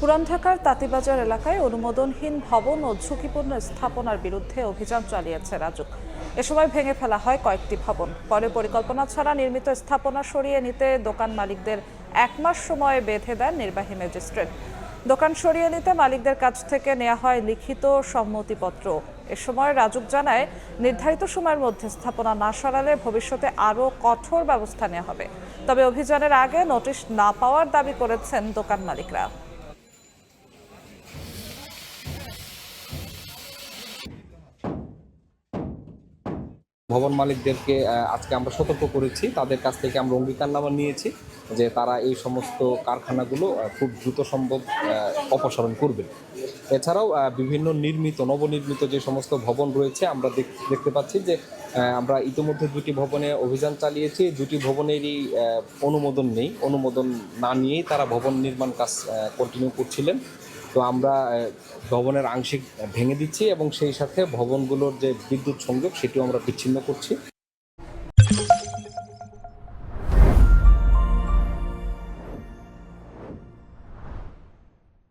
পুরান ঢাকার তাঁতিবাজার এলাকায় অনুমোদনহীন ভবন ও ঝুঁকিপূর্ণ স্থাপনার বিরুদ্ধে অভিযান চালিয়েছে রাজুক এ সময় ভেঙে ফেলা হয় কয়েকটি ভবন। পরে পরিকল্পনা ছাড়া নির্মিত স্থাপনা সরিয়ে নিতে দোকান মালিকদের এক মাস সময় বেঁধে দেন নির্বাহী ম্যাজিস্ট্রেট। দোকান সরিয়ে নিতে মালিকদের কাছ থেকে নেওয়া হয় লিখিত সম্মতিপত্র। এ সময় রাজুক জানায়, নির্ধারিত সময়ের মধ্যে স্থাপনা না সরালে ভবিষ্যতে আরও কঠোর ব্যবস্থা নেওয়া হবে। তবে অভিযানের আগে নোটিশ না পাওয়ার দাবি করেছেন দোকান মালিকরা। ভবন মালিকদেরকে আজকে আমরা সতর্ক করেছি। তাদের কাছ থেকে আমরা অঙ্গীকারনামা নিয়েছি যে তারা এই সমস্ত কারখানাগুলো খুব দ্রুত সম্ভব অপসারণ করবেন এছাড়াও বিভিন্ন নির্মিত, নবনির্মিত যে সমস্ত ভবন রয়েছে, আমরা দেখতে পাচ্ছি যে আমরা ইতিমধ্যে দুটি ভবনে অভিযান চালিয়েছি। দুটি ভবনেরই অনুমোদন নেই। অনুমোদন না নিয়েই তারা ভবন নির্মাণ কাজ কন্টিনিউ করছিলেন। তো আমরা ভবনের আংশিক ভেঙে দিচ্ছি এবং সেই সাথে ভবনগুলোর যে বিদ্যুৎ সংযোগ, সেটিও আমরা বিচ্ছিন্ন করছি।